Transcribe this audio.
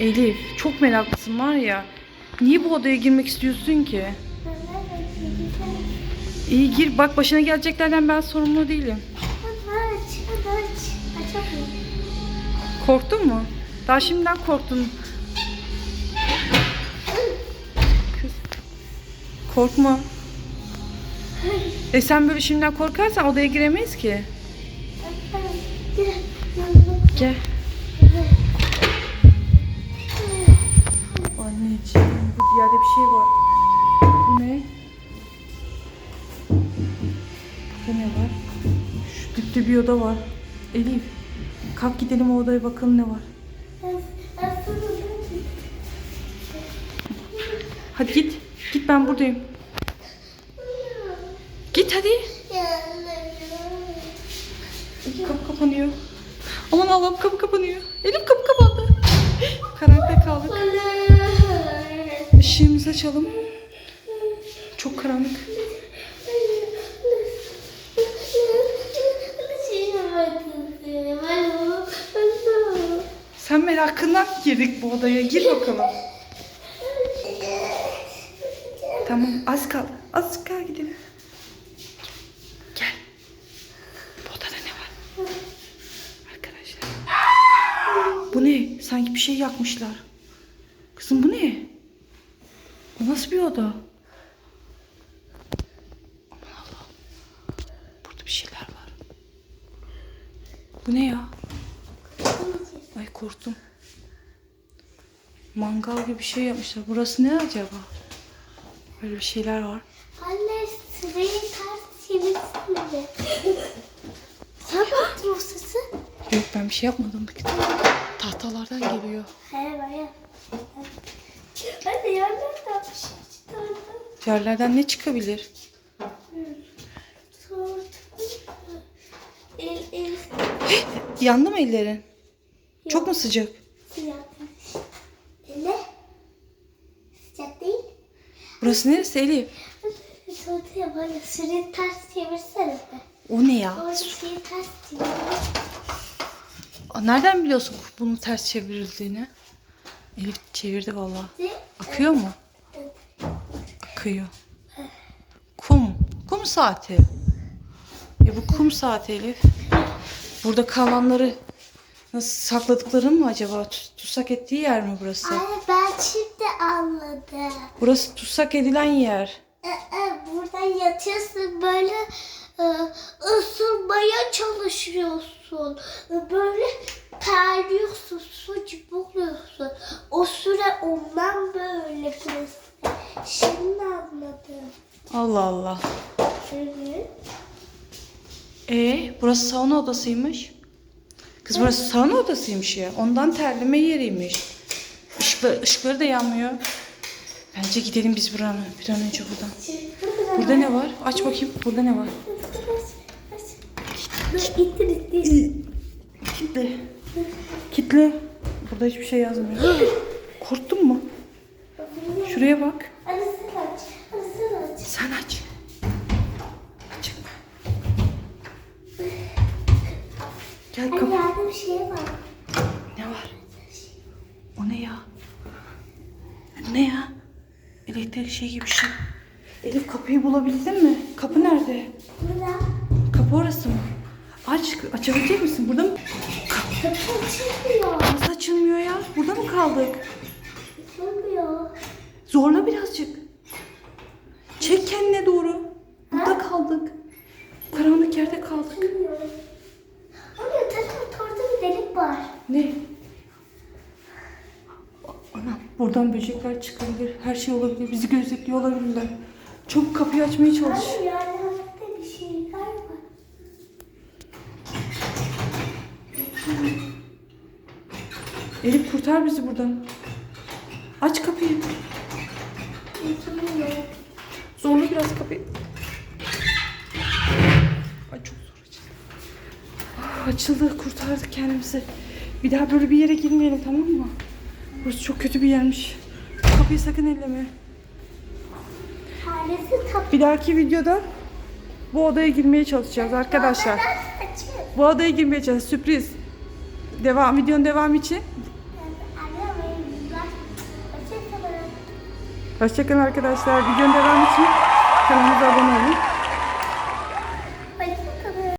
Elif çok meraklısın var ya. Niye bu odaya girmek istiyorsun ki? İyi gir bak başına geleceklerden ben sorumlu değilim. Korktun mu? Daha şimdiden korktun. Korkma. E sen böyle şimdiden korkarsan odaya giremeyiz ki. Gel. Anneciğim bu yerde bir şey var. Bu ne? Burada ne var? Şu dipte bir oda var. Elif. Kalk gidelim o odaya bakalım ne var. Hadi git. Git ben buradayım. Git hadi. Kapı kapanıyor. Aman Allah'ım kapı kapanıyor. Elim kapı kapandı. Karanlıkta kaldık. Açalım. Çok karanlık. Sen merakından girdik bu odaya. Gir bakalım. Tamam az kaldı. Az kaldı gidelim. Gel. Bu odada ne var? Arkadaşlar. Bu ne? Sanki bir şey yakmışlar. Kızım bu ne? Oda? Aman Allah'ım. Burada bir şeyler var. Bu ne ya? Ay korktum. Mangal gibi bir şey yapmışlar. Burası ne acaba? Böyle bir şeyler var. Anne sırayı ters çevirsene. Sen baktın o sesi? Yok ben bir şey yapmadım. Tahtalardan geliyor. Baya. Hadi yerlerden bir şey çıkardım. Yerlerden ne çıkabilir? El el Yandı mı ellerin? Çok mu sıcak? sıcakmış. Elle. Sıcak değil. Burası neresi Elif? Sonra böyle sırayı ters çevirsene. O ne ya? Orada ters çevir. Nereden biliyorsun bunun ters çevrildiğini? Elif çevirdi vallahi. Akıyor mu? Akıyor. Kum. Kum saati. Ya bu kum saati Elif. Burada kalanları nasıl sakladıkları mı acaba? Tut- Tutsak ettiği yer mi burası? Anne ben şimdi anladım. Burası tutsak edilen yer. Ee, e, burada yatıyorsun böyle e, ısınmaya çalışıyorsun. E, Böyle terliyorsun, su cıbılıyorsun. O süre ondan böyle burası. Şimdi. Allah Allah. Evet. E burası sauna odasıymış. Kız burası sauna odasıymış ya. Ondan terleme yeriymiş. Işıkları, ışıkları da yanmıyor. Bence gidelim biz buranın bir an önce buradan. Burada ne var? Aç bakayım. Burada ne var? İttir ittir. Kitle. Kitle. Burada hiçbir şey yazmıyor. Korktun mu? Şuraya bak. Anne sen aç. Anne sen aç. Açık mı? Gel Anne kapı. yerde bir şey var. Ne var? O ne ya? Ne ya? Elektrik şey gibi bir şey. Elif kapıyı bulabildin mi? Kapı nerede? Burada. Kapı orası mı? Aç, açabilecek misin? Burada mı? Kapı açılmıyor. Nasıl açılmıyor ya? Burada mı kaldık? Açılmıyor. Zorla birazcık. Çek kendine doğru. Burada kaldık. Karanlık yerde kaldık. Açılmıyor. Anne tarafta orada bir delik var. Ne? Anam buradan böcekler çıkabilir. Her şey olabilir. Bizi gözetliyor olabilirler. Çabuk kapıyı açmaya çalış. Bir şeyler var. Elif kurtar bizi buradan. Aç kapıyı. Açılmıyor. Zorla biraz kapıyı. Ay çok zor açıldı. Ah, Açıldı. Kurtardık kendimizi. Bir daha böyle bir yere girmeyelim tamam mı? Burası çok kötü bir yermiş. Kapıyı sakın elleme. Bir dahaki videoda bu odaya girmeye çalışacağız arkadaşlar. Bu odaya girmeye çalışacağız. Sürpriz. Devam, videonun devamı için Hoşçakalın arkadaşlar. Videonun devamı için kanalımıza abone olun.